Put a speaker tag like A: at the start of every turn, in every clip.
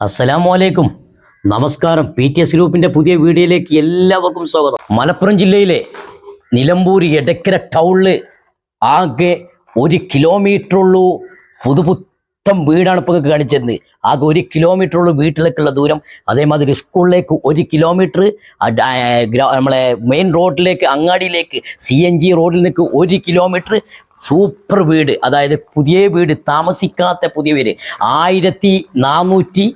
A: അസ്സലാമു അലൈക്കും നമസ്കാരം. പി ടി എസ് ഗ്രൂപ്പിന്റെ പുതിയ വീഡിയോയിലേക്ക് എല്ലാവർക്കും സ്വാഗതം. മലപ്പുറം ജില്ലയിലെ നിലമ്പൂർ എടക്കര ടൗണിൽ ആകെ ഒരു കിലോമീറ്റർ ഉള്ളൂ പുതുപുത്തം വീടാണ് ഇപ്പോൾ കാണിച്ചിരുന്നത്. ആകെ ഒരു കിലോമീറ്റർ ഉള്ളൂ വീട്ടിലേക്കുള്ള ദൂരം. അതേമാതിരി സ്കൂളിലേക്ക് ഒരു കിലോമീറ്റർ നമ്മളെ മെയിൻ റോഡിലേക്ക് അങ്ങാടിയിലേക്ക് സി എൻ ജി റോഡിൽ നിൽക്ക് ഒരു കിലോമീറ്റർ സൂപ്പർ വീട്. അതായത് പുതിയ വീട് താമസിക്കാത്ത പുതിയ വീട്. ആയിരത്തി നാനൂറ്റി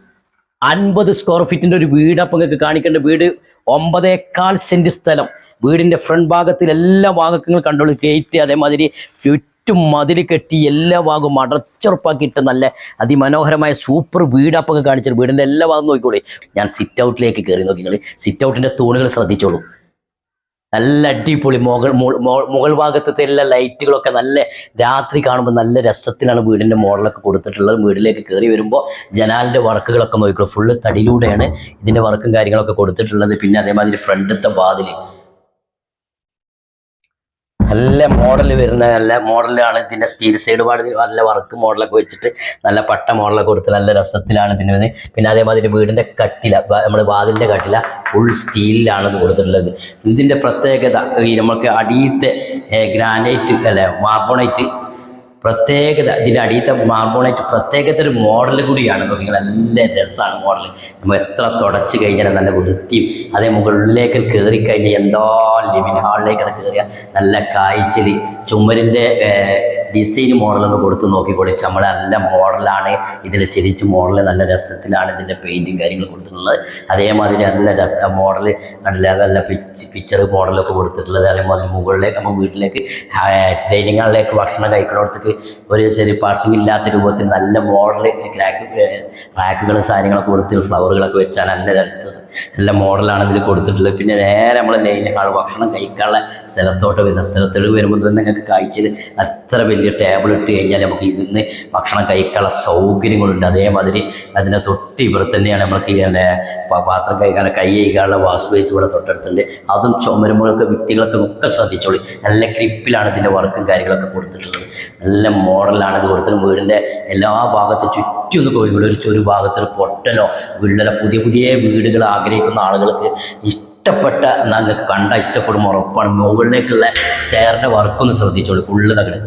A: അൻപത് സ്ക്വയർ ഫീറ്റിന്റെ ഒരു വീട് അപ്പം നിങ്ങൾക്ക് കാണിക്കേണ്ട വീട് ഒമ്പതേക്കാൽ സെന്റ് സ്ഥലം. വീടിന്റെ ഫ്രണ്ട് ഭാഗത്തിൽ എല്ലാ ഭാഗങ്ങളും കണ്ടോളൂ. ഗേറ്റ് അതേമാതിരി ചുറ്റും മതിൽ കെട്ടി എല്ലാ ഭാഗവും അടച്ചുറപ്പാക്കിയിട്ട് നല്ല അതിമനോഹരമായ സൂപ്പർ വീട് അപ്പം കാണിച്ചത് വീടിന്റെ എല്ലാ ഭാഗം നോക്കിക്കോളൂ. ഞാൻ സിറ്റ് ഔട്ടിലേക്ക് കയറി നോക്കി നിങ്ങൾ സിറ്റ് ഔട്ടിന്റെ തൂണുകൾ ശ്രദ്ധിച്ചോളൂ. നല്ല അടിപൊളി മുകൾ മുകൾ ഭാഗത്തെ എല്ലാ ലൈറ്റുകളൊക്കെ നല്ല രാത്രി കാണുമ്പോൾ നല്ല രസത്തിലാണ് വീടിന്റെ മോഡലൊക്കെ കൊടുത്തിട്ടുള്ളത്. വീട്ടിലേക്ക് കയറി വരുമ്പോൾ ജനാലിന്റെ വർക്കുകളൊക്കെ നോക്കിക്കോളൂ ഫുള്ള് തടിയിലൂടെയാണ് ഇതിന്റെ വർക്കും കാര്യങ്ങളൊക്കെ കൊടുത്തിട്ടുള്ളത്. പിന്നെ അതേമാതിരി ഫ്രണ്ടത്തെ വാതിൽ. നല്ല മോഡൽ വരുന്ന നല്ല മോഡലാണ് ഇതിന്റെ സ്റ്റീൽ സൈഡ് പാട് നല്ല വർക്ക് മോഡലൊക്കെ വെച്ചിട്ട് നല്ല പട്ട മോഡലൊക്കെ കൊടുത്ത് നല്ല രസത്തിലാണ് ഇതിന് വരുന്നത്. പിന്നെ അതേമാതിരി വീടിന്റെ കട്ടില നമ്മുടെ വാതിലിന്റെ കട്ടില ഫുൾ സ്റ്റീലിലാണ് ഇത് കൊടുത്തിട്ടുള്ളത്. ഇതിന്റെ പ്രത്യേകത ഈ നമുക്ക് അടിയത്തെ ഗ്രാനൈറ്റ് അല്ലെ മാർബോണൈറ്റ് പ്രത്യേകത ഇതിന്റെ അടിയത്തെ മാർബോണേറ്റ് പ്രത്യേകത ഒരു മോഡൽ കൂടിയാണ് നോക്കിയാൽ നല്ല രസമാണ് മോഡൽ നമ്മൾ എത്ര തുടച്ച് കഴിഞ്ഞാൽ നല്ല വൃത്തിയും അതേ മുകളിലേക്ക് കയറി കഴിഞ്ഞാൽ എന്തോ ലിവിൻ ഹാളിലേക്ക് കയറിയാൽ നല്ല കായ്ച്ചൽ ചുമരിന്റെ ഡിസൈൻ മോഡലൊന്ന് കൊടുത്ത് നോക്കിക്കോളി നമ്മൾ നല്ല മോഡലാണ് ഇതിൽ ചെരിച്ച് മോഡൽ നല്ല രസത്തിലാണ് ഇതിന്റെ പെയിന്റും കാര്യങ്ങൾ കൊടുത്തിട്ടുള്ളത്. അതേമാതിരി നല്ല മോഡൽ നല്ല നല്ല പിച്ച് പിക്ചർ മോഡലൊക്കെ കൊടുത്തിട്ടുള്ളത്. അതേമാതിരി മുകളിലേക്ക് നമ്മൾ വീട്ടിലേക്ക് ഡൈനിങ് ഹാളിലേക്ക് ഭക്ഷണം കഴിക്കുന്നിടത്തേക്ക് ഒരു ചെറിയ പാർസിംഗ് ഇല്ലാത്ത രൂപത്തിൽ നല്ല മോഡൽ ക്രാക്ക് റാക്കുകളും സാധനങ്ങളൊക്കെ കൊടുത്ത് ഫ്ലവറുകളൊക്കെ വെച്ചാൽ നല്ല നല്ല മോഡലാണ് ഇതിൽ കൊടുത്തിട്ടുള്ളത്. പിന്നെ നേരെ നമ്മൾ ഡൈനിങ് ഹാൾ ഭക്ഷണം കഴിക്കാനുള്ള സ്ഥലത്തോട്ട് വരുന്ന സ്ഥലത്തോട്ട് വരുമ്പോൾ തന്നെ നിങ്ങൾക്ക് കാഴ്ചയിൽ അത്ര വലിയ ടേബിൾ ഇട്ട് കഴിഞ്ഞാൽ നമുക്ക് ഇതിന്ന് ഭക്ഷണം കഴിക്കാനുള്ള സൗകര്യങ്ങളുണ്ട്. അതേമാതിരി അതിനെ തൊട്ട് ഇവിടെ തന്നെയാണ് നമുക്ക് ഇങ്ങനെ പാത്രം കഴിക്കാൻ കൈ കഴിക്കാനുള്ള വാഷ് ബേസ് ഇവിടെ തൊട്ടടുത്തുണ്ട്. അതും ചുമരുമ്പോഴൊക്കെ വ്യക്തികളൊക്കെ ഒക്കെ ശ്രദ്ധിച്ചോളി. നല്ല ക്രിപ്പിലാണ് ഇതിന്റെ വർക്കും കാര്യങ്ങളൊക്കെ കൊടുത്തിട്ടുള്ളത്. നല്ല മോഡലാണ് ഇത് കൊടുത്തത് വീടിന്റെ എല്ലാ ഭാഗത്തും ചുറ്റും ഒന്ന് പോയി ഒരു ഒരു ഭാഗത്ത് ഒരു പൊട്ടലോ വിള്ളലോ പുതിയ പുതിയ വീടുകൾ ആഗ്രഹിക്കുന്ന ആളുകൾക്ക് ഇഷ്ടപ്പെട്ട നിങ്ങൾക്ക് കണ്ട ഇഷ്ടപ്പെടുമ്പോൾ ഉറപ്പാണ്. മുകളിലേക്കുള്ള സ്റ്റെയറിന്റെ വർക്കൊന്ന് ശ്രദ്ധിച്ചോളൂ. ഫുള്ള് തകട്.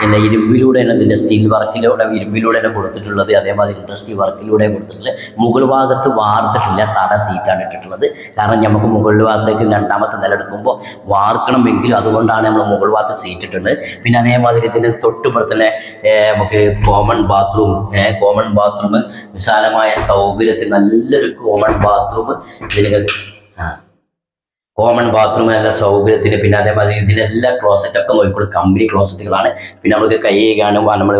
A: പിന്നെ ഇരുമ്പിലൂടെയാണ് ഇതിന്റെ സ്റ്റീൽ വർക്കിലൂടെ ഇരുമ്പിലൂടെയാണ് കൊടുത്തിട്ടുള്ളത് അതേമാതിരി ഇൻഡസ്ട്രി വർക്കിലൂടെ കൊടുത്തിട്ടുള്ളത്. മുകൾ ഭാഗത്ത് വാർത്തിട്ടില്ല സാധാ സീറ്റാണ് ഇട്ടിട്ടുള്ളത്. കാരണം നമുക്ക് മുകൾ ഭാഗത്തേക്ക് രണ്ടാമത്തെ നില എടുക്കുമ്പോൾ വാർക്കണമെങ്കിൽ അതുകൊണ്ടാണ് നമ്മൾ മുകൾ ഭാഗത്ത് സീറ്റ് ഇട്ടിട്ടുണ്ട് പിന്നെ അതേമാതിരി ഇതിന്റെ തൊട്ടുപുറത്തന്നെ നമുക്ക് കോമൺ ബാത്റൂം കോമൺ ബാത്റൂം വിശാലമായ സൗകര്യത്തിൽ നല്ലൊരു കോമൺ ബാത്റൂം ഇതിന് കോമൺ ബാത്റൂം നല്ല സൗകര്യത്തിന് പിന്നെ അതേമാതിരി ഇതിലെല്ലാ ക്ലോസറ്റ് ഒക്കെ നോക്കിക്കോളും. കമ്പനി ക്ലോസറ്റുകളാണ് പിന്നെ നമുക്ക് കൈ കഴുകാനും നമ്മൾ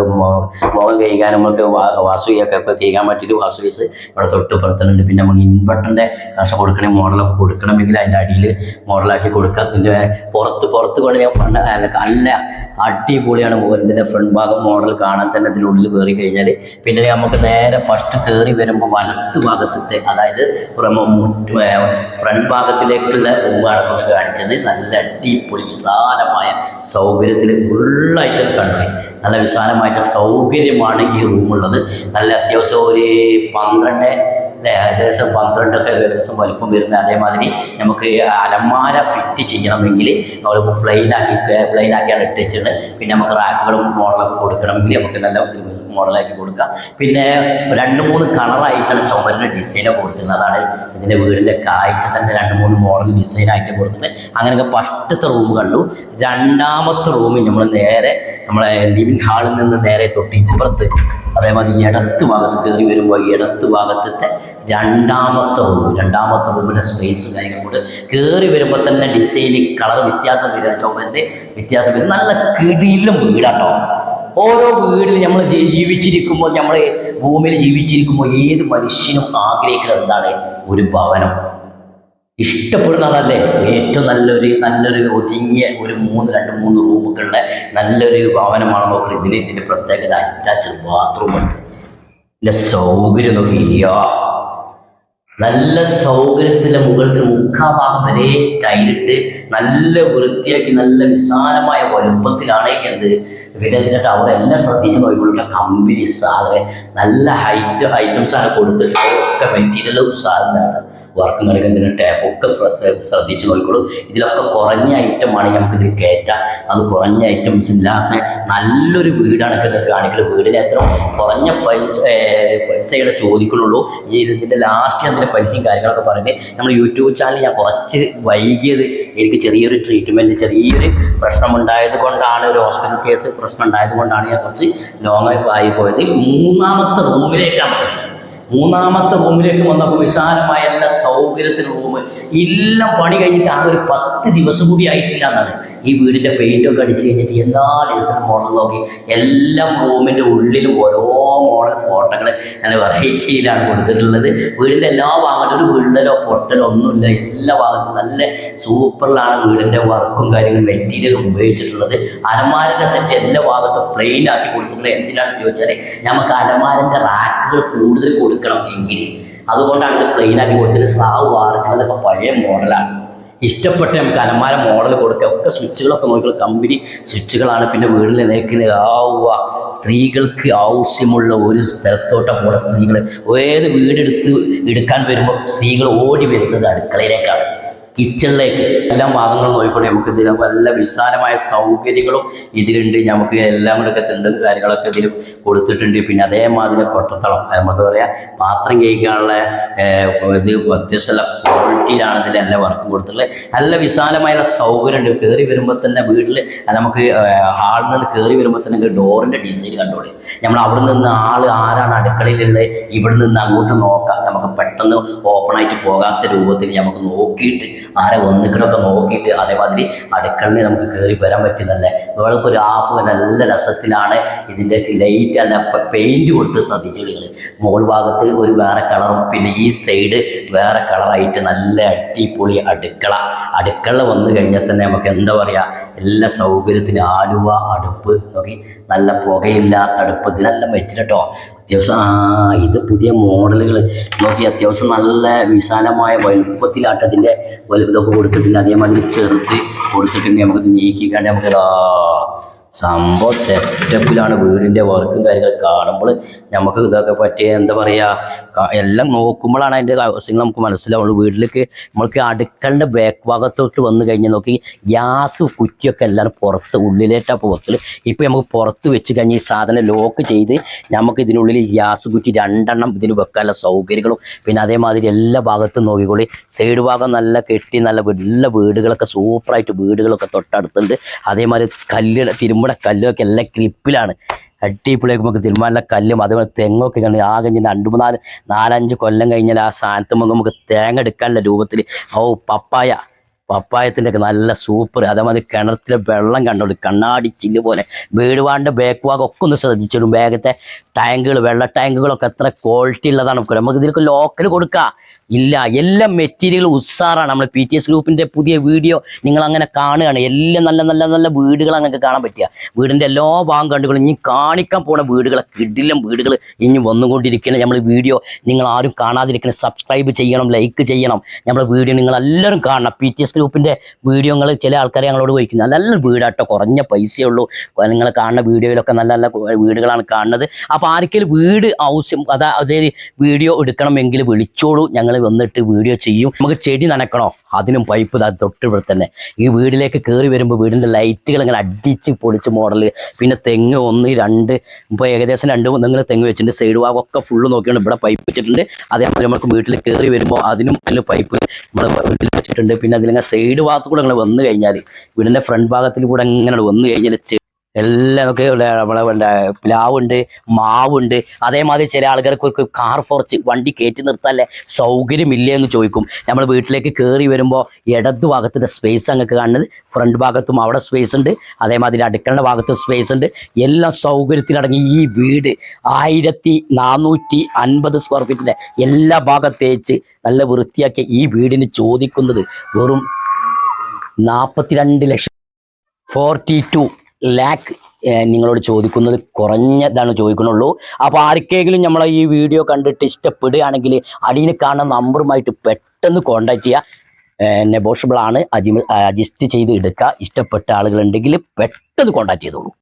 A: മുഖം കഴുകാനും നമുക്ക് വാസുയൊക്കെ ഒക്കെ കഴുകാൻ പറ്റിയിട്ട് വാസു കേസ് ഇവിടെ തൊട്ട് പുറത്തുണ്ട് പിന്നെ നമ്മൾ ഇൻവെർട്ടറിന്റെ കഷ കൊടുക്കണമെങ്കിൽ മോഡലൊക്കെ കൊടുക്കണമെങ്കിൽ അതിന്റെ അടിയിൽ മോഡലാക്കി കൊടുക്കാം. ഇതിന്റെ പുറത്ത് പുറത്ത് കൊണ്ട് ഞാൻ പണ്ട് നല്ല അടിപൊളിയാണ് ഇതിന്റെ ഫ്രണ്ട് ഭാഗം മോഡൽ കാണാൻ തന്നെ ഇതിനുള്ളിൽ കയറി കഴിഞ്ഞാൽ. പിന്നെ നമുക്ക് നേരെ ഫസ്റ്റ് കയറി വരുമ്പോൾ വലത്ത് ഭാഗത്തെ അതായത് ഫ്രണ്ട് ഭാഗത്തിലേക്കുള്ള റൂമാണ് നമുക്ക് കാണിച്ചത്. നല്ല അടിപൊളി വിശാലമായ സൗകര്യത്തിൽ ഫുള്ളായിട്ട് കണ്ടു. നല്ല വിശാലമായിട്ട് സൗകര്യമാണ് ഈ റൂമുള്ളത് നല്ല അത്യാവശ്യം ഒരു പന്ത്രണ്ട് ഏകദേശം പന്ത്രണ്ടൊക്കെ ഏകദേശം വലിപ്പം വരുന്ന അതേമാതിരി നമുക്ക് അലമാര ഫിറ്റ് ചെയ്യണമെങ്കിൽ നമ്മൾ പ്ലെയിനാക്കി പ്ലെയിനാക്കിയാണ് ഇട്ടിച്ചിട്ട് പിന്നെ നമുക്ക് റാക്കുകളും മോഡലൊക്കെ കൊടുക്കണമെങ്കിൽ നമുക്ക് നല്ല മോഡലാക്കി കൊടുക്കാം. പിന്നെ രണ്ട് മൂന്ന് കളറായിട്ടാണ് ചുമരിന്റെ ഡിസൈൻ കൊടുത്തിരുന്നത് അതാണ് ഇതിന്റെ വീടിന്റെ കാഴ്ച തന്നെ രണ്ട് മൂന്ന് മോഡൽ ഡിസൈനായിട്ട് കൊടുത്തിട്ടുണ്ട്. അങ്ങനെയൊക്കെ ഫസ്റ്റത്തെ റൂം കണ്ടു. രണ്ടാമത്തെ റൂമിൽ നമ്മൾ നേരെ നമ്മളെ ലിവിങ് ഹാളിൽ നിന്ന് നേരെ തൊട്ട് ഇപ്പുറത്ത് അതേമാതിരി ഇടത്ത് ഭാഗത്ത് കയറി വരുമ്പോൾ ഇടത്ത് ഭാഗത്തെ രണ്ടാമത്തെ റൂം രണ്ടാമത്തെ റൂമിന്റെ സ്പേസ് കാര്യങ്ങൾ കൊണ്ട് കയറി വരുമ്പോൾ തന്നെ ഡിസൈനിൽ കളർ വ്യത്യാസം വരിക ചുമരിന്റെ വ്യത്യാസം വരും. നല്ല കിടിയിലും വീടാട്ടോ. ഓരോ വീടിൽ നമ്മൾ ജീവിച്ചിരിക്കുമ്പോൾ നമ്മൾ ഭൂമിയിൽ ജീവിച്ചിരിക്കുമ്പോൾ ഏത് മനുഷ്യനും ആഗ്രഹിക്കുന്നത് എന്താണ്? ഒരു ഭവനം. ഇഷ്ടപ്പെടുന്നതല്ലേ? ഏറ്റവും നല്ലൊരു നല്ലൊരു ഒതുങ്ങിയ ഒരു മൂന്ന് രണ്ട് മൂന്ന് റൂമുകളുള്ള നല്ലൊരു ഭവനമാണ് നോക്കുന്നത്. ഇതിന് ഇതിന്റെ പ്രത്യേകത അറ്റാച്ച്ഡ് ബാത്റൂം ഉണ്ട്. ഇതിന്റെ സൗകര്യം നോക്കിയോ നല്ല സൗകര്യത്തിന്റെ മുകളിൽ മുക്കാഭാഗം വരെ ടൈലിട്ട് നല്ല വൃത്തിയാക്കി നല്ല വിശാലമായ വലുപ്പത്തിലാണ് എന്ത്? ഇതിന്റെ ടവർ എല്ലാം ശ്രദ്ധിച്ച് നോക്കിക്കൊള്ളുന്ന കമ്പനി അതെ നല്ല ഹൈറ്റ് ഐറ്റംസ് ആണ് കൊടുത്തിട്ടുള്ളത്. ഒക്കെ മെറ്റീരിയൽ സാധനമാണ്. വർക്ക് നൽകുന്നതിന് ടാപ്പ് ഒക്കെ ശ്ര- ശ്രദ്ധിച്ച് നോക്കിക്കോളൂ. ഇതിലൊക്കെ കുറഞ്ഞ ഐറ്റമാണ് നമുക്ക് ഇതിൽ കയറ്റാം. അത് കുറഞ്ഞ ഐറ്റംസ് ഇല്ലാത്ത നല്ലൊരു വീടാണ് കാണിക്കുന്നത്. വീടിന് എത്ര കുറഞ്ഞ പൈസ പൈസയുടെ ചോദിക്കുള്ളൂ ഇതിന്റെ ലാസ്റ്റ് അതിന്റെ പൈസയും കാര്യങ്ങളൊക്കെ പറഞ്ഞ് നമ്മൾ യൂട്യൂബ് ചാനൽ ഞാൻ കുറച്ച് വൈകിയത് എനിക്ക് ചെറിയൊരു ട്രീറ്റ്മെന്റ് ചെറിയൊരു പ്രശ്നമുണ്ടായത് കൊണ്ടാണ് ഒരു ഹോസ്പിറ്റൽ കേസ് പ്രശ്നം ഉണ്ടായത് കൊണ്ടാണ് ഞാൻ കുറച്ച് ലോങ് ആയി പോയത്. മൂന്നാമത്തെ റൂമിലേക്കാണ് പോയത് മൂന്നാമത്തെ റൂമിലേക്ക് വന്നപ്പോൾ വിശാലമായ എല്ലാ സൗകര്യത്തിൽ റൂം എല്ലാം പണി കഴിഞ്ഞിട്ട് ആ ഒരു പത്ത് ദിവസം കൂടി ആയിട്ടില്ല എന്നാണ്. ഈ വീടിന്റെ പെയിന്റൊക്കെ അടിച്ച് കഴിഞ്ഞിട്ട് എല്ലാ ഡിസൈൻ മോഡൽ നോക്കി. എല്ലാം റൂമിന്റെ ഉള്ളിലും ഓരോ മോഡൽ ഫോട്ടോകൾ നല്ല വെറൈറ്റിയിലാണ് കൊടുത്തിട്ടുള്ളത്. വീടിന്റെ എല്ലാ ഭാഗത്തും ഒരു വിള്ളലോ പൊട്ടലോ ഒന്നുമില്ല. എല്ലാ ഭാഗത്തും നല്ല സൂപ്പറിലാണ് വീടിന്റെ വർക്കും കാര്യങ്ങളും മെറ്റീരിയലും ഉപയോഗിച്ചിട്ടുള്ളത്. അലമാരിന്റെ സെറ്റ് എല്ലാ ഭാഗത്തും പ്ലെയിൻ ആക്കി കൊടുത്തിട്ടുള്ളത് എന്തിനാണെന്ന് ചോദിച്ചാൽ നമുക്ക് അലമാരിന്റെ റാക്കുകൾ കൂടുതൽ കൊടുക്കണം എങ്കിൽ അതുകൊണ്ടാണ് ഇത് പ്ലെയിൻ ആക്കി കൊടുത്തിട്ട് സ്ലാവ് വാർക്കുന്നതൊക്കെ പഴയ മോഡലാണ് ഇഷ്ടപ്പെട്ട് നമുക്ക് അലമാര മോഡൽ കൊടുക്കുക. ഒക്കെ സ്വിച്ചുകളൊക്കെ നോക്കിയുള്ള കമ്പനി സ്വിച്ചുകളാണ് പിന്നെ വീട്ടിൽ നിൽക്കുന്നത്. ആവുക സ്ത്രീകൾക്ക് ആവശ്യമുള്ള ഒരു സ്ഥലത്തോട്ടം പോണ. സ്ത്രീകൾ ഏത് വീടെടുത്ത് എടുക്കാൻ വരുമ്പോൾ സ്ത്രീകൾ ഓടി വരുന്നത് അടുക്കളയിലേക്കാണ്. കിച്ചണിലേക്ക് എല്ലാ ഭാഗങ്ങളും നോക്കിക്കൊണ്ട് നമുക്ക് ഇതിൽ നല്ല വിശാലമായ സൗകര്യങ്ങളും ഇതിലുണ്ട്. നമുക്ക് എല്ലാം കൂടെ ഉണ്ട് കാര്യങ്ങളൊക്കെ ഇതിൽ കൊടുത്തിട്ടുണ്ട്. പിന്നെ അതേമാതിരി കൊട്ടത്തളം നമുക്ക് പറയാം പാത്രം കഴിക്കാനുള്ള ഏർ, ഇത് വ്യത്യസ്ത ക്വാളിറ്റിയിലാണ് ഇതിൽ എല്ലാ വർക്കും കൊടുത്തിട്ടുള്ളത്. നല്ല വിശാലമായ സൗകര്യമുണ്ട്. കയറി വരുമ്പോൾ തന്നെ വീട്ടിൽ നമുക്ക് ഹാളിൽ നിന്ന് കയറി വരുമ്പോൾ തന്നെ ഡോറിന്റെ ഡിസൈൻ കണ്ടോളി നമ്മൾ അവിടെ നിന്ന് ആൾ ആരാണ് അടുക്കളയിലുള്ളത്? ഇവിടെ നിന്ന് അങ്ങോട്ട് നോക്കാം. നമുക്ക് പെട്ടെന്ന് ഓപ്പൺ ആയിട്ട് പോകാത്ത രൂപത്തിൽ നമുക്ക് നോക്കിയിട്ട് ആരെ വന്നിക്കണൊക്കെ നോക്കിയിട്ട് അതേമാതിരി അടുക്കളയിൽ നമുക്ക് കയറി വരാൻ പറ്റുന്നല്ലേ ഇവൾക്ക് ഒരു ഹാഫ് നല്ല രസത്തിലാണ് ഇതിന്റെ ലൈറ്റ് അല്ല പെയിന്റ് കൊടുത്ത് ശ്രദ്ധിച്ചു നിങ്ങൾ മുകൾ ഭാഗത്ത് ഒരു വേറെ കളറും പിന്നെ ഈ സൈഡ് വേറെ കളറായിട്ട് നല്ല അടിപൊളി അടുക്കള. അടുക്കള വന്നു കഴിഞ്ഞാൽ തന്നെ നമുക്ക് എന്താ പറയുക എല്ലാ സൗകര്യത്തിനും ആലുവ അടുപ്പ് നോക്കി? നല്ല പുകയില്ലാത്ത അടുപ്പ് ഇതിനെല്ലാം പറ്റിട്ടോ അത്യാവശ്യം ആ ഇത് പുതിയ മോഡലുകൾ നോക്കി അത്യാവശ്യം നല്ല വിശാലമായ വലുപ്പത്തിലാട്ട് അതിന്റെ വലു ഇതൊക്കെ കൊടുത്തിട്ടുണ്ട്. അതേമാതിരി ചെറുത്ത് കൊടുത്തിട്ടുണ്ട്. നമുക്ക് നീക്കിക്കാണ്ട് നമുക്ക് ആ സംഭവം സെറ്റപ്പിലാണ് വീടിന്റെ വർക്കും കാര്യങ്ങളും. കാണുമ്പോൾ നമുക്ക് ഇതൊക്കെ പറ്റിയ എന്താ പറയുക എല്ലാം നോക്കുമ്പോഴാണ് അതിന്റെ ആവശ്യങ്ങൾ നമുക്ക് മനസ്സിലാവുള്ളൂ. വീട്ടിലേക്ക് നമ്മൾക്ക് അടുക്കളുടെ ബാക്ക് ഭാഗത്തോട്ട് വന്നു കഴിഞ്ഞാൽ നോക്കി ഗ്യാസ് കുറ്റിയൊക്കെ എല്ലാം പുറത്ത് ഉള്ളിലേട്ടാണ് ഇപ്പോൾ വെക്കൽ ഇപ്പോൾ നമുക്ക് പുറത്ത് വെച്ച് കഴിഞ്ഞ് ഈ സാധനം ലോക്ക് ചെയ്ത് നമുക്ക് ഇതിനുള്ളിൽ ഗ്യാസ് കുറ്റി രണ്ടെണ്ണം ഇതിന് വെക്കാനുള്ള സൗകര്യങ്ങളും പിന്നെ അതേമാതിരി എല്ലാ ഭാഗത്തും നോക്കിക്കോളി. സൈഡ് ഭാഗം നല്ല കെട്ടി നല്ല എല്ലാ വീടുകളൊക്കെ സൂപ്പറായിട്ട് വീടുകളൊക്കെ തൊട്ടടുത്തുണ്ട്. അതേമാതിരി കല്ല് തിരുമ്പട കല്ലൊക്കെ എല്ലാം ക്രിപ്പിലാണ് അടിപൊളിയൊക്കെ നമുക്ക് തിരുമാനുള്ള കല്ലും അതുപോലെ തെങ്ങൊക്കെ കണ്ട് ആകെ രണ്ട് മൂന്നാൽ നാലഞ്ച് കൊല്ലം കഴിഞ്ഞാൽ ആ സ്ഥാനത്ത് നമുക്ക് തേങ്ങ എടുക്കാനുള്ള രൂപത്തിൽ. ഓ പപ്പായ. പപ്പായത്തിന്റെ ഒക്കെ നല്ല സൂപ്പർ അതേമാതിരി കിണറ്റിലെ വെള്ളം കണ്ടോളൂ കണ്ണാടി ചില്ല് പോലെ. വീട് വാണ്ട ബാക്ക് ഒക്കെ ഒന്ന് ശ്രദ്ധിച്ചിടും ബാഗത്തെ ടാങ്കുകൾ വെള്ള ടാങ്കുകളൊക്കെ എത്ര ക്വാളിറ്റി ഉള്ളതാണ് നമുക്ക് നമുക്ക് ഇതിലേക്ക് ലോക്കൽ കൊടുക്കുക ഇല്ല എല്ലാ മെറ്റീരിയലും ഉസ്സാറാണ് നമ്മൾ പി ടി എസ് ഗ്രൂപ്പിന്റെ പുതിയ വീഡിയോ നിങ്ങൾ അങ്ങനെ കാണുകയാണ്. എല്ലാം നല്ല നല്ല നല്ല വീടുകൾ അങ്ങനെ കാണാൻ പറ്റുക. വീടിന്റെ എല്ലാ ഭാഗം കണ്ടുകളും ഇനി കാണിക്കാൻ പോണ വീടുകളെ കിടിലം വീടുകൾ ഇനി വന്നുകൊണ്ടിരിക്കണം നമ്മൾ വീഡിയോ നിങ്ങൾ ആരും കാണാതിരിക്കണം. സബ്സ്ക്രൈബ് ചെയ്യണം ലൈക്ക് ചെയ്യണം. നമ്മുടെ വീഡിയോ നിങ്ങൾ എല്ലാവരും കാണണം പി ടി എസ് ഗ്രൂപ്പിന്റെ വീഡിയോകൾ ചില ആൾക്കാരെ ഞങ്ങളോട് ചോദിക്കുന്നത് നല്ല വീടാട്ടോ കുറഞ്ഞ പൈസയേ ഉള്ളൂ. നിങ്ങൾ കാണുന്ന വീഡിയോയിലൊക്കെ നല്ല നല്ല വീടുകളാണ് കാണുന്നത്. അപ്പോൾ ആർക്കെങ്കിലും വീട് ആവശ്യം അതാ അതായത് വീഡിയോ എടുക്കണമെങ്കിൽ വിളിച്ചോളൂ. ഞങ്ങൾ വന്നിട്ട് വീഡിയോ ചെയ്യും. നമുക്ക് ചെടി നനക്കണോ? അതിനും പൈപ്പ് തൊട്ട് ഇവിടെ തന്നെ. ഈ വീടിലേക്ക് കയറി വരുമ്പോൾ വീടിന്റെ ലൈറ്റുകൾ ഇങ്ങനെ അടിച്ച് പൊളിച്ച് മോഡൽ പിന്നെ തെങ്ങ് ഒന്ന് രണ്ട് ഇപ്പോൾ ഏകദേശം രണ്ട് മൂന്ന് നിങ്ങൾ തെങ്ങ് വെച്ചിട്ടുണ്ട്. സൈഡ് ഭാഗമൊക്കെ ഫുള്ള് നോക്കിയാണ് ഇവിടെ പൈപ്പ് വെച്ചിട്ടുണ്ട്. അതേപോലെ നമുക്ക് വീട്ടിൽ കയറി വരുമ്പോൾ അതിനും അതിൽ പൈപ്പ് നമ്മൾ വീട്ടിൽ വെച്ചിട്ടുണ്ട്. പിന്നെ അതിലിങ്ങനെ സൈഡ് ഭാഗത്ത് കൂടെ നിങ്ങൾ വന്നു കഴിഞ്ഞാൽ വീടിന്റെ ഫ്രണ്ട് ഭാഗത്തിൽ കൂടെ ഇങ്ങനെ വന്നു കഴിഞ്ഞാൽ എല്ലാം ഒക്കെ നമ്മളെ പ്ലാവുണ്ട് മാവുണ്ട്. അതേമാതിരി ചില ആൾക്കാർക്ക് കാർ ഫോർച്ച് വണ്ടി കയറ്റി നിർത്താല്ലേ സൗകര്യമില്ലേ എന്ന് ചോദിക്കും. നമ്മൾ വീട്ടിലേക്ക് കയറി വരുമ്പോൾ ഇടത് ഭാഗത്തിന്റെ സ്പേസ് അങ്ങക്ക് കാണുന്നത്. ഫ്രണ്ട് ഭാഗത്തും അവിടെ സ്പേസ് ഉണ്ട്. അതേമാതിരി അടുക്കളുടെ ഭാഗത്ത് സ്പേസ് ഉണ്ട്. എല്ലാം സൗകര്യത്തിലടങ്ങി ഈ വീട് ആയിരത്തി നാനൂറ്റി അൻപത് സ്ക്വയർ ഫീറ്റിന്റെ എല്ലാ ഭാഗം തേച്ച് നല്ല വൃത്തിയാക്കി ഈ വീടിന് ചോദിക്കുന്നത് വെറും നാൽപ്പത്തിരണ്ട് ലക്ഷം. ഫോർട്ടി ടു ലാക്ക് നിങ്ങളോട് ചോദിക്കുന്നത് കുറഞ്ഞതാണ് ചോദിക്കുന്നുള്ളൂ അപ്പോൾ ആർക്കെങ്കിലും നമ്മളെ ഈ വീഡിയോ കണ്ടിട്ട് ഇഷ്ടപ്പെടുകയാണെങ്കിൽ അടിയിൽ കാണുന്ന നമ്പറുമായിട്ട് പെട്ടെന്ന് കോൺടാക്ട് ചെയ്യുക. നെഗോഷ്യബിൾ ആണ്. അജിമ അഡ്ജസ്റ്റ് ചെയ്ത് എടുക്കുക. ഇഷ്ടപ്പെട്ട ആളുകളുണ്ടെങ്കിൽ പെട്ടെന്ന് കോൺടാക്ട് ചെയ്തോളൂ.